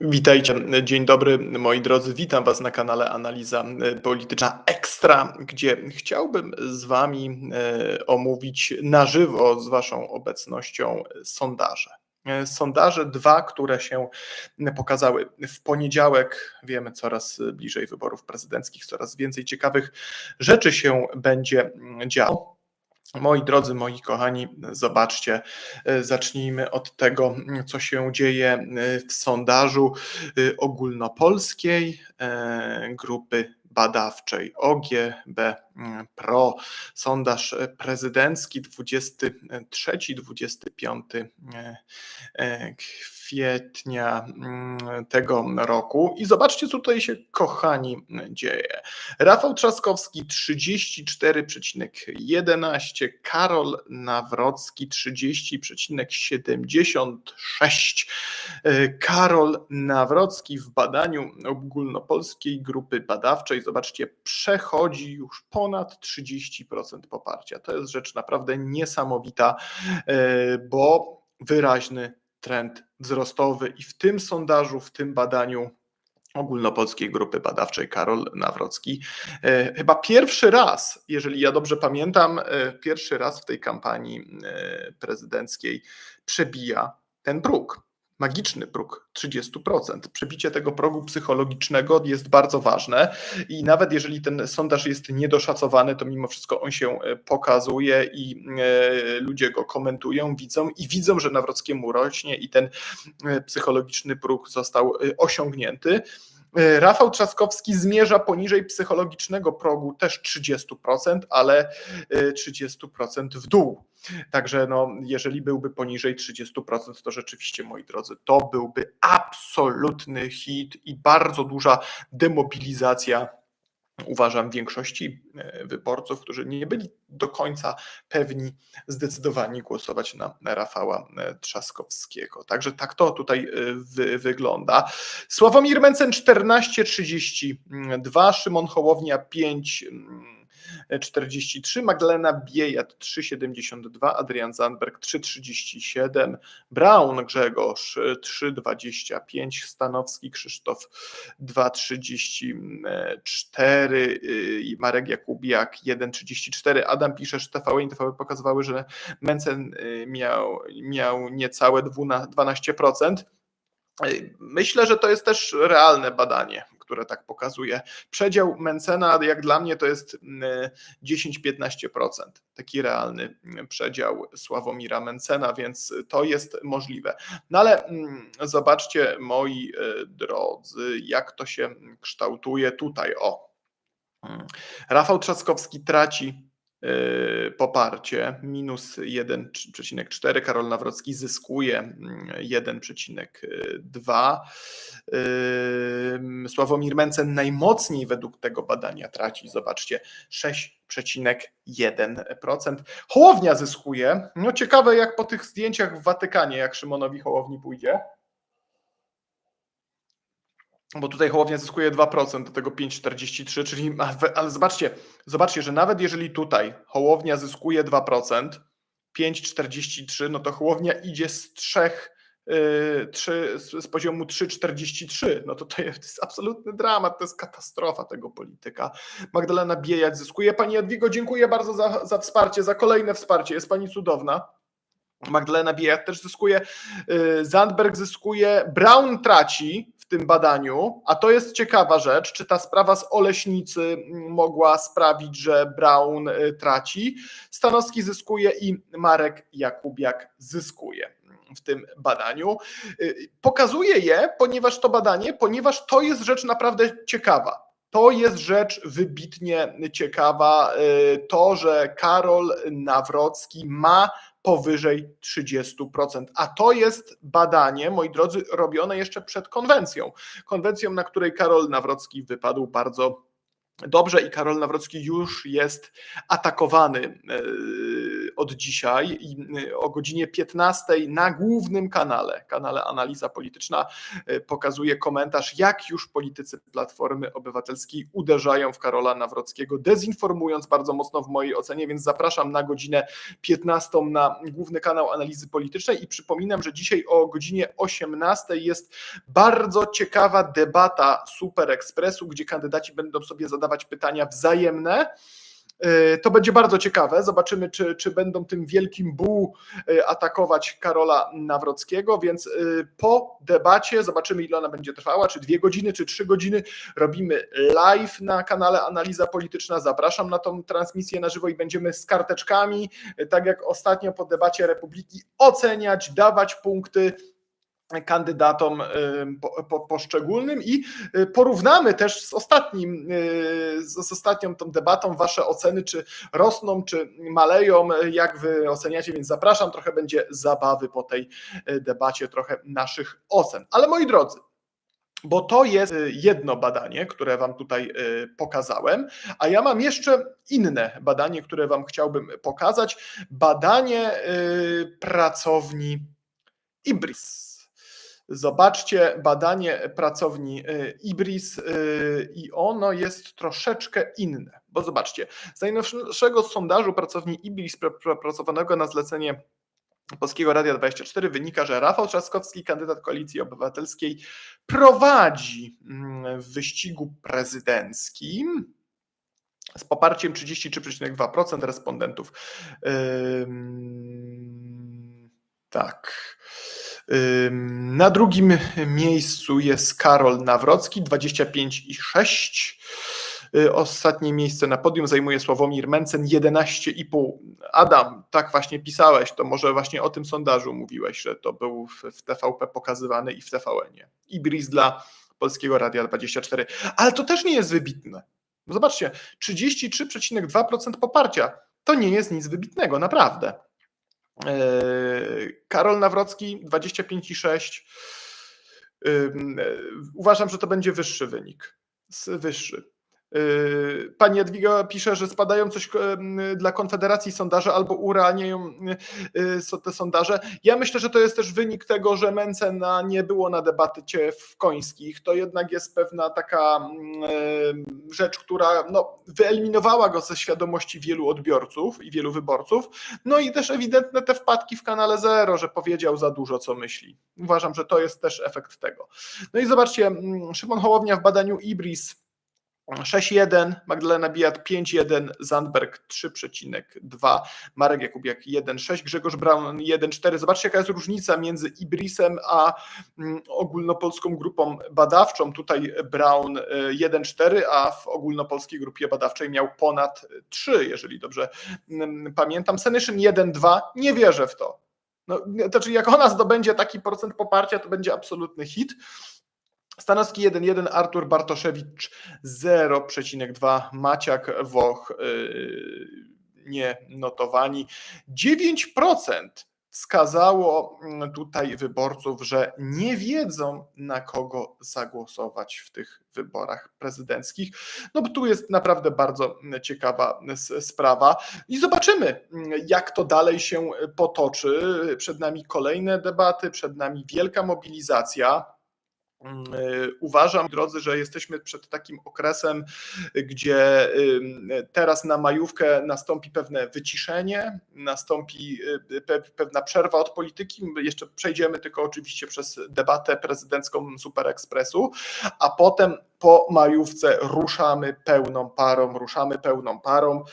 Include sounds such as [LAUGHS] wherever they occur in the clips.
Witajcie, dzień dobry moi drodzy, witam Was na kanale Analiza Polityczna Ekstra, gdzie chciałbym z Wami e, omówić na żywo z Waszą obecnością sondaże. E, sondaże dwa, które się pokazały w poniedziałek. Wiemy, coraz bliżej wyborów prezydenckich, coraz więcej ciekawych rzeczy się będzie działo. Moi drodzy, moi kochani, zobaczcie, e, zacznijmy od tego, co się dzieje e, w sondażu e, ogólnopolskiej grupy badawczej OGB Pro. Sondaż prezydencki 23-25 kwietnia mm, tego roku. I zobaczcie, co tutaj się, kochani, dzieje. Rafał Trzaskowski 34,11, Karol Nawrocki 30,76. E, Karol Nawrocki w badaniu ogólnopolskiej grupy badawczej, zobaczcie, przechodzi już ponad 30% poparcia. To jest rzecz naprawdę niesamowita, e, bo wyraźny trend wzrostowy i w tym sondażu, w tym badaniu ogólnopolskiej grupy badawczej Karol Nawrocki. E, chyba pierwszy raz, jeżeli ja dobrze pamiętam, e, pierwszy raz w tej kampanii prezydenckiej przebija ten próg magiczny próg 30%. Przebicie tego progu psychologicznego jest bardzo ważne i nawet jeżeli ten sondaż jest niedoszacowany, to mimo wszystko on się e, pokazuje i e, ludzie go komentują, widzą i widzą, że Nawrockiemu rośnie i ten e, psychologiczny próg został osiągnięty. E, Rafał Trzaskowski zmierza poniżej psychologicznego progu też 30%, ale 30% e, w dół. Także no, jeżeli byłby poniżej 30%, to rzeczywiście, moi drodzy, to byłby absolutny hit i bardzo duża demobilizacja uważam, większości e, wyborców, którzy nie byli do końca pewni, zdecydowani głosować na Rafała e, Trzaskowskiego. Także tak to tutaj e, wy, wygląda. Sławomir Mencen 14,32, Szymon Hołownia 5. 43, Magdalena Biejat 3,72, Adrian Zandberg 3,37, Braun Grzegorz 3,25, Stanowski Krzysztof 2,34 i Marek Jakubiak 1,34. Adam pisze, że TVN i TVP pokazywały, że Mencen y, miał, miał niecałe 12%. Myślę, że to jest też realne badanie, które tak pokazuje. Przedział Mencena, jak dla mnie, to jest 10-15%. Mm, Taki realny mm, przedział Sławomira Mencena, więc to jest możliwe. No ale mm, zobaczcie, moi e, drodzy, jak to się kształtuje tutaj. O. Rafał Trzaskowski traci poparcie minus 1,4, Karol Nawrocki zyskuje 1,2. Mm, Sławomir Mencen najmocniej według tego badania traci, zobaczcie, 6,1%. Hołownia zyskuje. No ciekawe jak po tych zdjęciach w Watykanie, jak Szymonowi Hołowni pójdzie bo tutaj Hołownia zyskuje 2% do tego 5,43, czyli ale zobaczcie, zobaczcie, że nawet jeżeli tutaj Hołownia zyskuje 2%, 5,43, no to Hołownia idzie z 3, yy, 3 z poziomu 3,43, no to to jest absolutny dramat, to jest katastrofa tego polityka. Magdalena Biejać zyskuje. Pani Jadwigo, dziękuję bardzo za, za wsparcie, za kolejne wsparcie, jest Pani cudowna. Magdalena Biejat też zyskuje, yy, Zandberg zyskuje, Brown traci, w tym badaniu, a to jest ciekawa rzecz, czy ta sprawa z Oleśnicy mogła sprawić, że Brown y, traci. Stanowski zyskuje i Marek Jakubiak zyskuje w tym badaniu. Y, pokazuje je, ponieważ to badanie, ponieważ to jest rzecz naprawdę ciekawa. To jest rzecz wybitnie ciekawa. Y, to, że Karol Nawrocki ma powyżej 30%. A to jest badanie, moi drodzy, robione jeszcze przed konwencją. Konwencją, na której Karol Nawrocki wypadł bardzo dobrze i Karol Nawrocki już jest atakowany e, od dzisiaj y, o godzinie 15 na głównym kanale, kanale Analiza Polityczna, y, pokazuje komentarz, jak już politycy Platformy Obywatelskiej uderzają w Karola Nawrockiego, dezinformując bardzo mocno w mojej ocenie, więc zapraszam na godzinę 15 na główny kanał Analizy Politycznej i przypominam, że dzisiaj o godzinie 18 jest bardzo ciekawa debata Super Expressu, gdzie kandydaci będą sobie zadawać pytania wzajemne. E, To będzie bardzo ciekawe. Zobaczymy, czy, czy będą tym wielkim buł e, atakować Karola Nawrockiego. Więc e, po debacie zobaczymy, ile ona będzie trwała, czy dwie godziny, czy trzy godziny. Robimy live na kanale Analiza Polityczna. Zapraszam na tą transmisję na żywo i będziemy z karteczkami, tak jak ostatnio po debacie Republiki, oceniać, dawać punkty kandydatom y, po- po- poszczególnym i y, porównamy też z ostatnim, y, z ostatnią tą debatą wasze oceny, czy rosną, czy maleją, jak wy oceniacie, więc zapraszam, trochę będzie zabawy po tej debacie, trochę naszych ocen. Ale moi drodzy, bo to jest jedno badanie, które Wam tutaj pokazałem, a ja mam jeszcze inne badanie, które Wam chciałbym pokazać. Badanie pracowni Ibris. Zobaczcie badanie pracowni y, Ibris y, i ono jest troszeczkę inne, bo zobaczcie, z najnowszego sondażu pracowni Ibris przeprowadzowanego na zlecenie Polskiego Radia 24 wynika, że Rafał Trzaskowski, kandydat Koalicji Obywatelskiej, prowadzi mm, w wyścigu prezydenckim z poparciem 33,2% respondentów. Ym, Tak. Na drugim miejscu jest Karol Nawrocki, 25,6%. Y, Ostatnie miejsce na podium zajmuje Sławomir Mencen, 11,5%. Adam, tak właśnie pisałeś, to może właśnie o tym sondażu mówiłeś, że to był w, TVP pokazywany i w TVN-ie. Ibris dla Polskiego Radia 24. Ale to też nie jest wybitne. Zobaczcie, 33,2% poparcia. To nie jest nic wybitnego, naprawdę. Eee, Karol Nawrocki 25,6. Ym, e, Uważam, że to będzie wyższy wynik. Wyższy. Yy, Pani Jadwiga pisze, że spadają coś dla Konfederacji sondaże albo urealniają yy, so- te sondaże. Ja myślę, że to jest też wynik tego, że Mencena nie było na debacie w Końskich. To jednak jest pewna taka rzecz, która no, wyeliminowała go ze świadomości wielu odbiorców i wielu wyborców. No i też ewidentne te wpadki w kanale Zero, że powiedział za dużo, co myśli. Uważam, że to jest też efekt tego. No i zobaczcie, mm, Szymon Hołownia w badaniu Ibris 6,1, Magdalena Bijat 5,1, Zandberg 3,2, Marek Jakubiak 1,6, Grzegorz Braun 1,4. Zobaczcie, jaka jest różnica między Ibrisem a mm, ogólnopolską grupą badawczą. Tutaj Braun y, 1,4, a w ogólnopolskiej grupie badawczej miał ponad 3, jeżeli dobrze mm, pamiętam. Senyszyn 1,2, nie wierzę w to. No, to znaczy, jak ona zdobędzie taki procent poparcia, to będzie absolutny hit. Stanowski 1,1, Artur Bartoszewicz 0,2, Maciak Woch yy, nie notowani. 9% wskazało mm, tutaj wyborców, że nie wiedzą na kogo zagłosować w tych wyborach prezydenckich. No bo tu jest naprawdę bardzo ciekawa s- sprawa i zobaczymy mm, jak to dalej się potoczy. Przed nami kolejne debaty, przed nami wielka mobilizacja. Mm, y, Uważam, drodzy, że jesteśmy przed takim okresem, gdzie teraz na majówkę nastąpi pewne wyciszenie, nastąpi y, pe- pewna przerwa od polityki. Jeszcze przejdziemy tylko oczywiście przez debatę prezydencką Super Expressu, a potem po majówce ruszamy pełną parą, ruszamy pełną parą.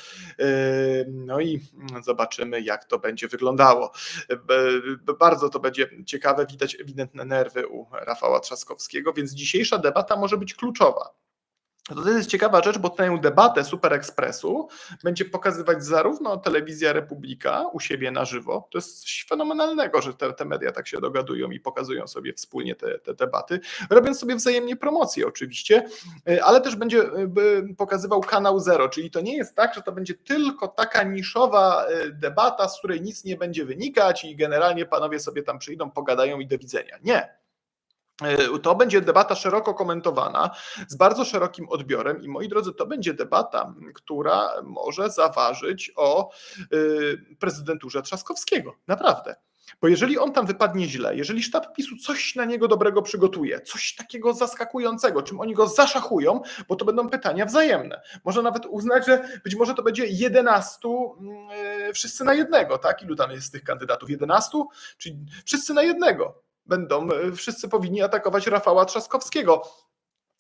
Ym, No i zobaczymy, jak to będzie wyglądało. B- Bardzo to będzie ciekawe, widać ewidentne nerwy u Rafała Trzaskowskiego, więc dzisiejsza debata może być kluczowa. To jest ciekawa rzecz, bo tę debatę Super Expressu będzie pokazywać zarówno telewizja Republika u siebie na żywo. To jest coś fenomenalnego, że te, te media tak się dogadują i pokazują sobie wspólnie te, te debaty, robiąc sobie wzajemnie promocje oczywiście, y, ale też będzie by pokazywał kanał Zero, czyli to nie jest tak, że to będzie tylko taka niszowa y, debata, z której nic nie będzie wynikać i generalnie panowie sobie tam przyjdą, pogadają i do widzenia. Nie. E, To będzie debata szeroko komentowana, z bardzo szerokim odbiorem, i moi drodzy, to będzie debata, która może zaważyć o y, prezydenturze Trzaskowskiego. Naprawdę. Bo jeżeli on tam wypadnie źle, jeżeli sztab PiSu coś na niego dobrego przygotuje, coś takiego zaskakującego, czym oni go zaszachują, bo to będą pytania wzajemne. Można nawet uznać, że być może to będzie 11 yy, wszyscy na jednego, tak? Ilu tam jest tych kandydatów? 11? Czyli wszyscy na jednego. Będą, yy, wszyscy powinni atakować Rafała Trzaskowskiego.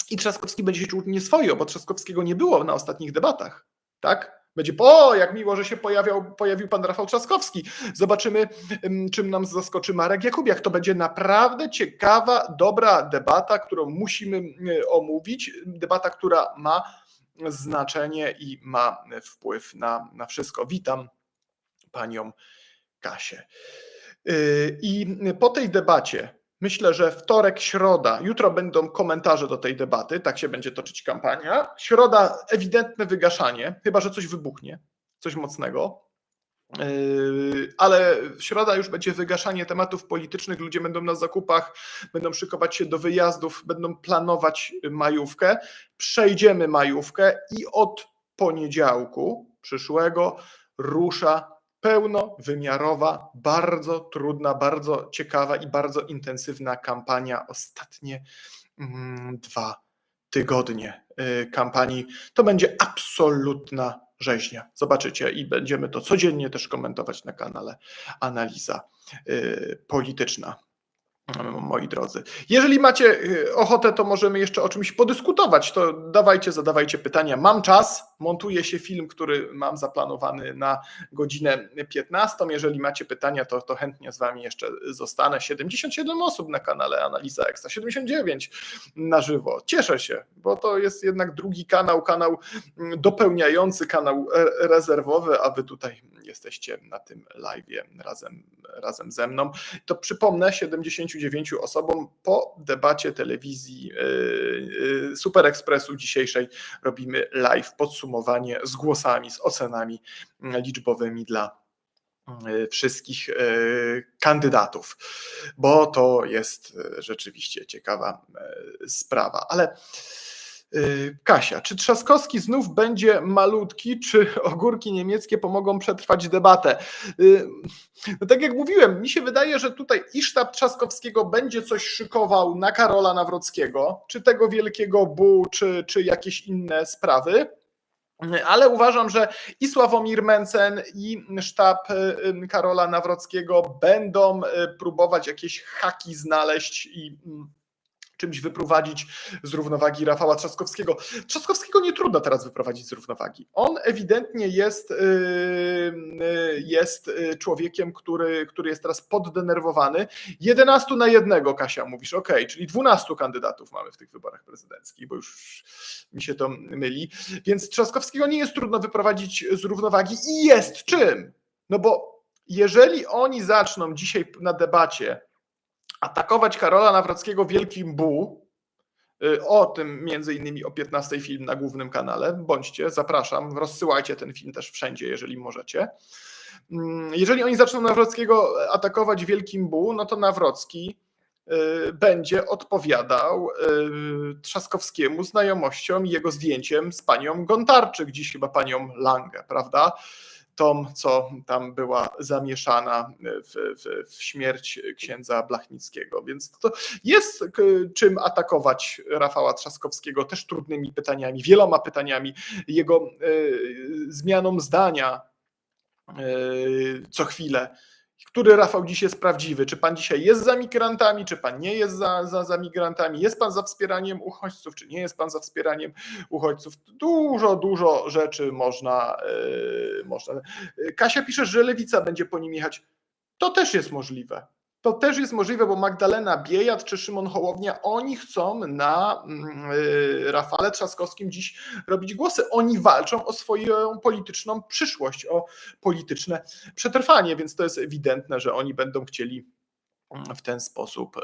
I Trzaskowski będzie się czuł nieswojo, bo Trzaskowskiego nie było na ostatnich debatach, tak? Będzie, o, jak miło, że się pojawiał, pojawił pan Rafał Trzaskowski. Zobaczymy, ym, czym nam zaskoczy Marek Jakubiak. To będzie naprawdę ciekawa, dobra debata, którą musimy y, omówić. Debata, która ma znaczenie i ma wpływ na, na wszystko. Witam panią Kasię. I po tej debacie, myślę, że wtorek, środa, jutro będą komentarze do tej debaty, tak się będzie toczyć kampania. Środa, ewidentne wygaszanie, chyba że coś wybuchnie, coś mocnego. Yy, Ale środa już będzie wygaszanie tematów politycznych, ludzie będą na zakupach, będą szykować się do wyjazdów, będą planować majówkę. Przejdziemy majówkę i od poniedziałku przyszłego rusza pełnowymiarowa, bardzo trudna, bardzo ciekawa i bardzo intensywna kampania. Ostatnie mm, dwa tygodnie y, kampanii to będzie absolutna rzeźnia. Zobaczycie i będziemy to codziennie też komentować na kanale Analiza y, Polityczna. Moi drodzy, jeżeli macie y, ochotę, to możemy jeszcze o czymś podyskutować. To dawajcie, zadawajcie pytania. Mam czas, montuje się film, który mam zaplanowany na godzinę 15. Jeżeli macie pytania, to, to chętnie z Wami jeszcze zostanę. 77 osób na kanale Analiza Ekstra, 79 na żywo. Cieszę się, bo to jest jednak drugi kanał, kanał dopełniający, kanał e, rezerwowy, a Wy tutaj jesteście na tym live razem, razem ze mną. To przypomnę 79 osobom po debacie telewizji yy, yy, Super Expressu dzisiejszej robimy live podsumowanie z głosami, z ocenami liczbowymi dla yy, wszystkich yy, kandydatów, bo to jest yy, rzeczywiście ciekawa sprawa. Ale Kasia, czy Trzaskowski znów będzie malutki, czy ogórki niemieckie pomogą przetrwać debatę? No tak jak mówiłem, mi się wydaje, że tutaj i sztab Trzaskowskiego będzie coś szykował na Karola Nawrockiego, czy tego wielkiego bu, czy, czy jakieś inne sprawy. Ale uważam, że i Sławomir Mencen, i sztab yy, Karola Nawrockiego będą próbować jakieś haki znaleźć i mm, czymś wyprowadzić z równowagi Rafała Trzaskowskiego. Trzaskowskiego nie trudno teraz wyprowadzić z równowagi. On ewidentnie jest, yy, jest człowiekiem, który, który jest teraz poddenerwowany. 11 na jednego, Kasia, mówisz, ok, czyli 12 kandydatów mamy w tych wyborach prezydenckich, bo już mi się to myli. Więc Trzaskowskiego nie jest trudno wyprowadzić z równowagi i jest czym. No bo jeżeli oni zaczną dzisiaj na debacie atakować Karola Nawrockiego wielkim bu. y, O tym między innymi o 15 film na głównym kanale. Bądźcie, zapraszam, rozsyłajcie ten film też wszędzie, jeżeli możecie. Mm, Jeżeli oni zaczną Nawrockiego atakować wielkim bu, no to Nawrocki y, będzie odpowiadał y, Trzaskowskiemu znajomością i jego zdjęciem z panią Gontarczyk, dziś chyba panią Langę, prawda? Tą, co tam była zamieszana w, w, w śmierć księdza Blachnickiego. Więc to jest czym atakować Rafała Trzaskowskiego też trudnymi pytaniami, wieloma pytaniami, jego y, zmianą zdania y, co chwilę. Który Rafał dziś jest prawdziwy? Czy pan dzisiaj jest za migrantami, czy pan nie jest za, za, za migrantami? Jest pan za wspieraniem uchodźców, czy nie jest pan za wspieraniem uchodźców? Dużo, dużo rzeczy można. Yy, można. Kasia pisze, że lewica będzie po nim jechać. To też jest możliwe. To też jest możliwe, bo Magdalena Biejat czy Szymon Hołownia, oni chcą na yy, Rafale Trzaskowskim dziś robić głosy. Oni walczą o swoją polityczną przyszłość, o polityczne przetrwanie, więc to jest ewidentne, że oni będą chcieli w ten sposób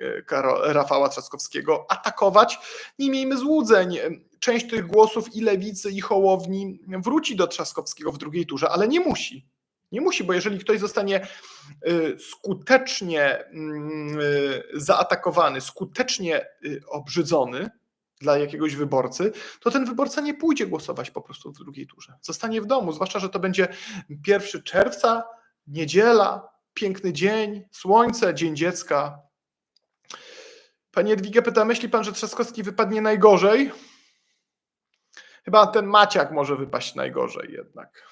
yy, Karo- Rafała Trzaskowskiego atakować. Nie miejmy złudzeń. Część tych głosów i lewicy, i Hołowni wróci do Trzaskowskiego w drugiej turze, ale nie musi. Nie musi, bo jeżeli ktoś zostanie y, skutecznie mm, y, zaatakowany, skutecznie y, obrzydzony dla jakiegoś wyborcy, to ten wyborca nie pójdzie głosować po prostu w drugiej turze. Zostanie w domu, zwłaszcza, że to będzie 1 czerwca, niedziela, piękny dzień, słońce, dzień dziecka. Panie Edwige pyta, myśli pan, że Trzaskowski wypadnie najgorzej? Chyba ten Maciak może wypaść najgorzej jednak.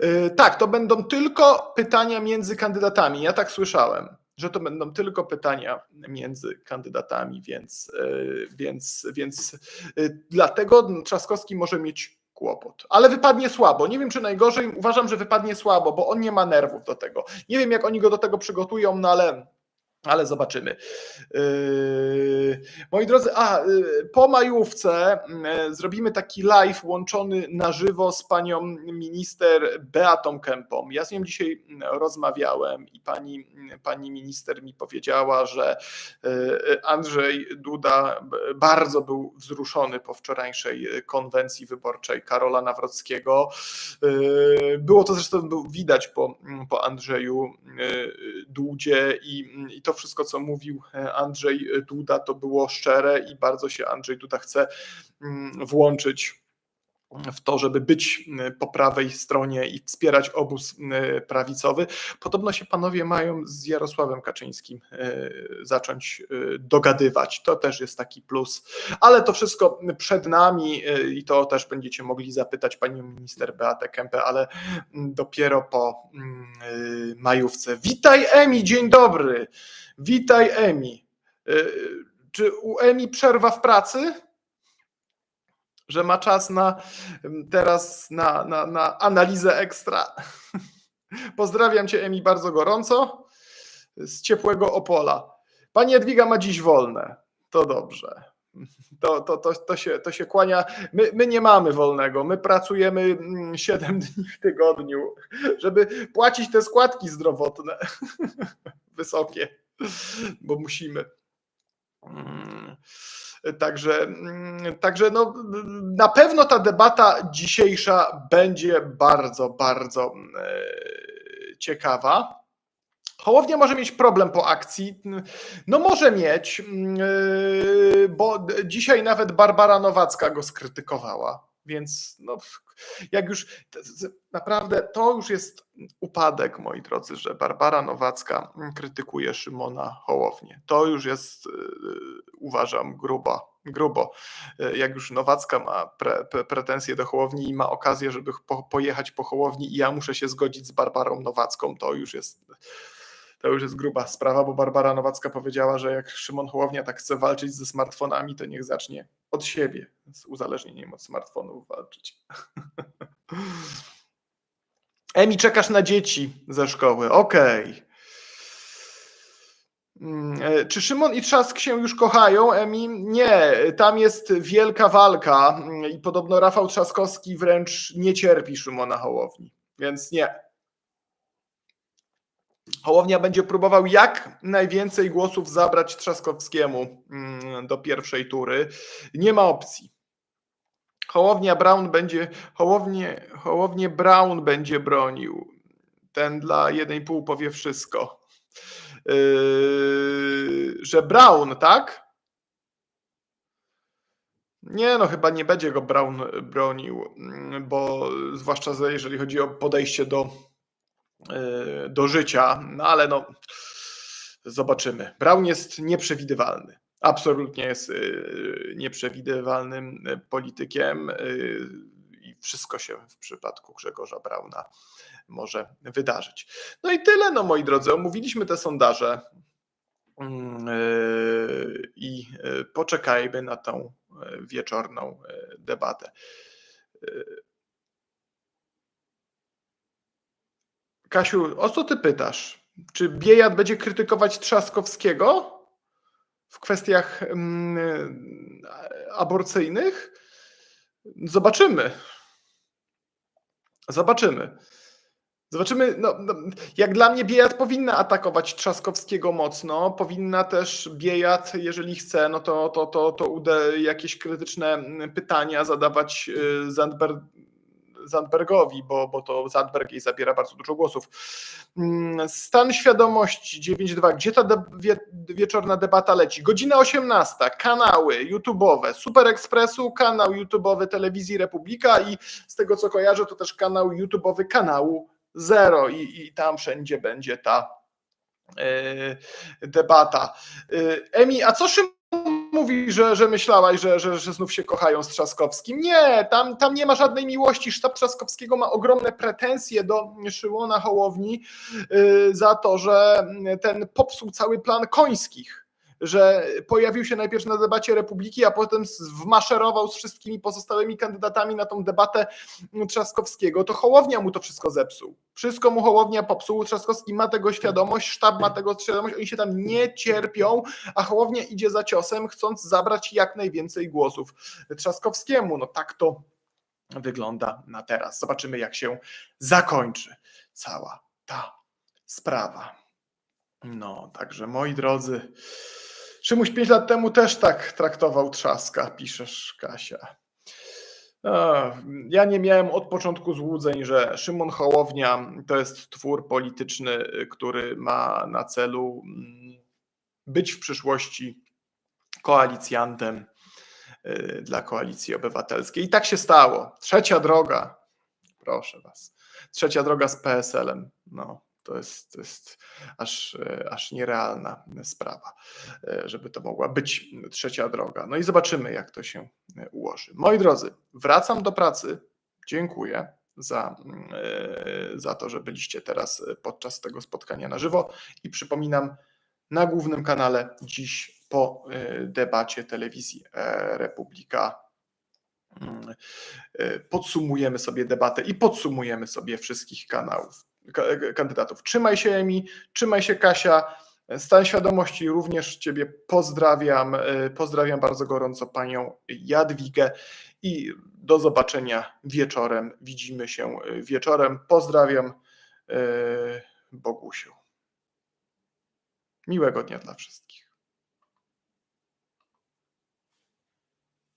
Yy, [LAUGHS] tak, to będą tylko pytania między kandydatami. Ja tak słyszałem, że to będą tylko pytania między kandydatami, więc, yy, więc, więc yy, dlatego Trzaskowski może mieć kłopot. Ale wypadnie słabo. Nie wiem, czy najgorzej. Uważam, że wypadnie słabo, bo on nie ma nerwów do tego. Nie wiem, jak oni go do tego przygotują, no ale ale zobaczymy. Yy, moi drodzy, a yy, po majówce yy, zrobimy taki live łączony na żywo z panią minister Beatą Kępą. Ja z nią dzisiaj rozmawiałem i pani, pani minister mi powiedziała, że Andrzej Duda bardzo był wzruszony po wczorajszej konwencji wyborczej Karola Nawrockiego. Było to zresztą widać po, po Andrzeju Dudzie i, i to wszystko, co mówił e, Andrzej Duda, to było szczere i bardzo się Andrzej Duda chce mm, włączyć w to, żeby być mm, po prawej stronie i wspierać obóz mm, prawicowy. Podobno się panowie mają z Jarosławem Kaczyńskim e, zacząć e, dogadywać. To też jest taki plus. Ale to wszystko przed nami i to też będziecie mogli zapytać panią minister Beatę Kempę, ale dopiero po majówce. Witaj Emi, dzień dobry. Witaj Emi. Czy u Emi przerwa w pracy? Że ma czas na teraz na, na, na analizę ekstra. [LAUGHS] Pozdrawiam Cię, Emi, bardzo gorąco z ciepłego Opola. Pani Edwiga ma dziś wolne. To dobrze. [LAUGHS] To, to, to, to, się, to się kłania. My, my nie mamy wolnego. My pracujemy 7 [LAUGHS] dni w tygodniu, żeby płacić te składki zdrowotne wysokie bo musimy. Mm, także, mm, także no, na pewno ta debata dzisiejsza będzie bardzo, bardzo e, ciekawa. Hołownia może mieć problem po akcji. No może mieć, mm, e, bo dzisiaj nawet Barbara Nowacka go skrytykowała. Więc no, jak już naprawdę to już jest upadek, moi drodzy, że Barbara Nowacka krytykuje Szymona Hołownię. To już jest, y, uważam, grubo. grubo. Jak już Nowacka ma pre, pre, pretensje do Hołowni i ma okazję, żeby po, pojechać po Hołowni i ja muszę się zgodzić z Barbarą Nowacką, to już jest to już jest gruba sprawa, bo Barbara Nowacka powiedziała, że jak Szymon Hołownia tak chce walczyć ze smartfonami, to niech zacznie od siebie, z uzależnieniem od smartfonów walczyć. [LAUGHS] Emi, czekasz na dzieci ze szkoły. Okej. Okay. Mm, czy Szymon i Trzask się już kochają, Emi? Nie, tam jest wielka walka i podobno Rafał Trzaskowski wręcz nie cierpi Szymona Hołowni, więc nie. Hołownia będzie próbował jak najwięcej głosów zabrać Trzaskowskiemu mm, do pierwszej tury. Nie ma opcji. Hołownia Brown będzie, Hołownie, Hołownie Brown będzie bronił. Ten dla 1,5 powie wszystko. Yy, że Brown, tak? Nie, no chyba nie będzie go Brown bronił, mm, bo zwłaszcza jeżeli chodzi o podejście do do życia, no ale no zobaczymy. Brown jest nieprzewidywalny. Absolutnie jest e, nieprzewidywalnym politykiem e, i wszystko się w przypadku Grzegorza Brauna może wydarzyć. No i tyle, no moi drodzy, omówiliśmy te sondaże mm, i poczekajmy na tą wieczorną debatę. Kasiu, o co ty pytasz? Czy Biejat będzie krytykować Trzaskowskiego w kwestiach mm, aborcyjnych? Zobaczymy. Zobaczymy. Zobaczymy, no, no, jak dla mnie Biejat powinna atakować Trzaskowskiego mocno, powinna też Biejat, jeżeli chce, no to, to, to, to uda jakieś krytyczne pytania zadawać y, Zandberg, Zandbergowi, bo, bo to Zandberg jej zabiera bardzo dużo głosów. Mm, Stan świadomości 9.2. Gdzie ta de- wie, wieczorna debata leci? Godzina 18. Kanały YouTube'owe Super Expressu, kanał YouTube'owy Telewizji Republika i z tego co kojarzę, to też kanał YouTube'owy kanału Zero i, i tam wszędzie będzie ta e, debata. E, Emi, a co Szymon mówi, że, że myślałaś, że, że, że znów się kochają z Trzaskowskim? Nie, tam, tam nie ma żadnej miłości. Sztab Trzaskowskiego ma ogromne pretensje do Szymona Hołowni y, za to, że ten popsuł cały plan końskich że pojawił się najpierw na debacie Republiki, a potem wmaszerował z wszystkimi pozostałymi kandydatami na tą debatę Trzaskowskiego, to Hołownia mu to wszystko zepsuł. Wszystko mu Hołownia popsuł, Trzaskowski ma tego świadomość, sztab ma tego świadomość, oni się tam nie cierpią, a Hołownia idzie za ciosem, chcąc zabrać jak najwięcej głosów Trzaskowskiemu. No tak to wygląda na teraz. Zobaczymy, jak się zakończy cała ta sprawa. No, także moi drodzy, Szymuś 5 lat temu też tak traktował Trzaska, piszesz Kasia. Ja nie miałem od początku złudzeń, że Szymon Hołownia to jest twór polityczny, który ma na celu mm, być w przyszłości koalicjantem y, dla koalicji obywatelskiej. I tak się stało. Trzecia droga, proszę was. Trzecia droga z PSL-em. No, to jest, to jest aż, e, aż nierealna sprawa, e, żeby to mogła być trzecia droga. No i zobaczymy, jak to się e, ułoży. Moi drodzy, wracam do pracy. Dziękuję za, za to, że byliście teraz podczas tego spotkania na żywo i przypominam, na głównym kanale dziś po debacie telewizji Republika mm, podsumujemy sobie debatę i podsumujemy sobie wszystkich kanałów, ka- kandydatów. Trzymaj się Emi, trzymaj się Kasia, stan świadomości również Ciebie pozdrawiam, e, pozdrawiam bardzo gorąco Panią Jadwigę i do zobaczenia wieczorem, widzimy się e, wieczorem, pozdrawiam e, Bogusiu. Miłego dnia dla wszystkich.